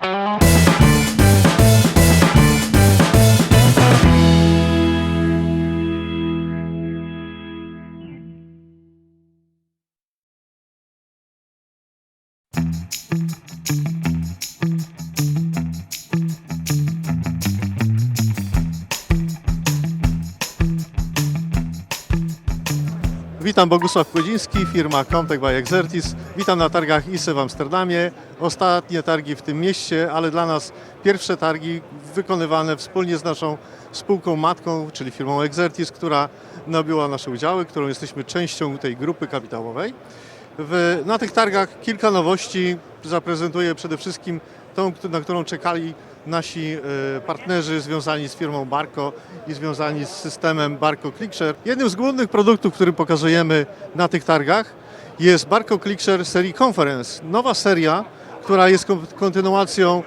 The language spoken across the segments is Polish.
Música Witam Bogusław Kłodziński, firma Comtech by Exertis. Witam na targach ISE w Amsterdamie. Ostatnie targi w tym mieście, ale dla nas pierwsze targi wykonywane wspólnie z naszą spółką matką, czyli firmą Exertis, która nabyła nasze udziały, którą jesteśmy częścią tej grupy kapitałowej. W, na tych targach kilka nowości zaprezentuję przede wszystkim tą, na którą czekali nasi e, partnerzy związani z firmą Barco i związani z systemem Barco ClickShare. Jednym z głównych produktów, który pokazujemy na tych targach jest Barco ClickShare serii Conference. Nowa seria, która jest kon- kontynuacją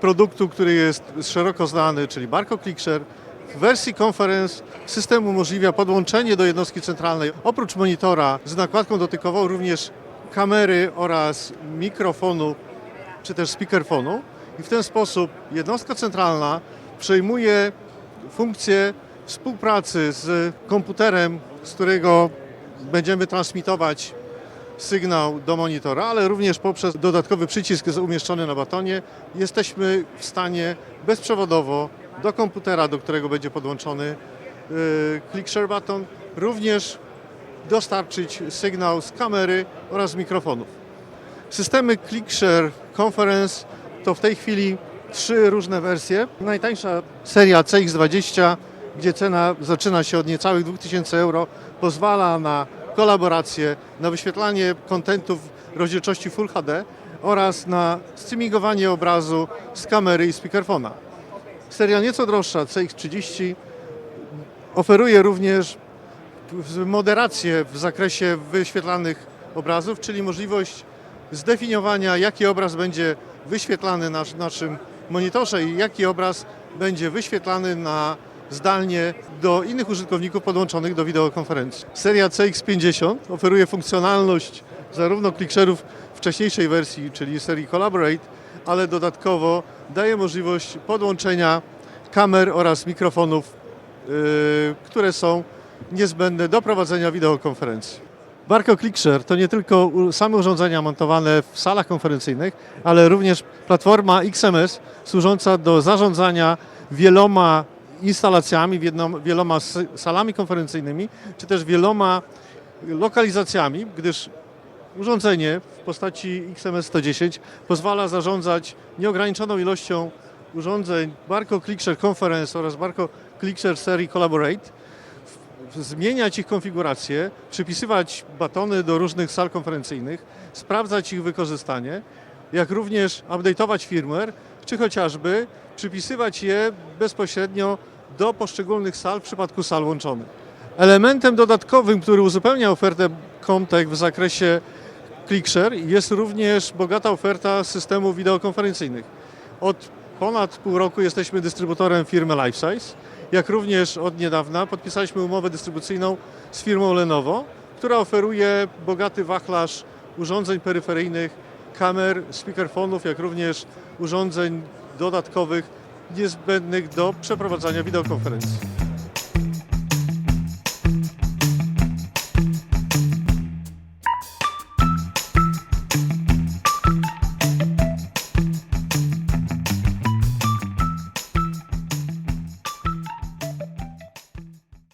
produktu, który jest szeroko znany, czyli Barco ClickShare. W wersji Conference system umożliwia podłączenie do jednostki centralnej oprócz monitora z nakładką dotykową również kamery oraz mikrofonu czy też speakerfonu i w ten sposób jednostka centralna przejmuje funkcję współpracy z komputerem, z którego będziemy transmitować sygnał do monitora, ale również poprzez dodatkowy przycisk umieszczony na batonie jesteśmy w stanie bezprzewodowo do komputera, do którego będzie podłączony yy, ClickShare baton, również dostarczyć sygnał z kamery oraz mikrofonów. Systemy ClickShare Conference to w tej chwili trzy różne wersje. Najtańsza seria CX20, gdzie cena zaczyna się od niecałych 2000 euro, pozwala na kolaborację, na wyświetlanie kontentu w rozdzielczości Full HD oraz na streamingowanie obrazu z kamery i speakerfona. Seria nieco droższa, CX30, oferuje również moderację w zakresie wyświetlanych obrazów, czyli możliwość zdefiniowania, jaki obraz będzie wyświetlany na naszym monitorze i jaki obraz będzie wyświetlany na zdalnie do innych użytkowników podłączonych do wideokonferencji. Seria CX50 oferuje funkcjonalność zarówno ClickShare'ów wcześniejszej wersji, czyli serii Collaborate, ale dodatkowo daje możliwość podłączenia kamer oraz mikrofonów yy, które są niezbędne do prowadzenia wideokonferencji. Barco ClickShare to nie tylko same urządzenia montowane w salach konferencyjnych, ale również platforma XMS służąca do zarządzania wieloma instalacjami, wieloma salami konferencyjnymi, czy też wieloma lokalizacjami, gdyż urządzenie w postaci XMS 110 pozwala zarządzać nieograniczoną ilością urządzeń Barco ClickShare Conference oraz Barco ClickShare serii Collaborate, zmieniać ich konfigurację, przypisywać batony do różnych sal konferencyjnych, sprawdzać ich wykorzystanie, jak również update'ować firmware, czy chociażby przypisywać je bezpośrednio do poszczególnych sal w przypadku sal łączonych. Elementem dodatkowym, który uzupełnia ofertę Comtech w zakresie ClickShare jest również bogata oferta systemów wideokonferencyjnych. Od ponad pół roku jesteśmy dystrybutorem firmy Lifesize, jak również od niedawna podpisaliśmy umowę dystrybucyjną z firmą Lenovo, która oferuje bogaty wachlarz urządzeń peryferyjnych, kamer, speakerfonów, jak również urządzeń dodatkowych niezbędnych do przeprowadzania wideokonferencji.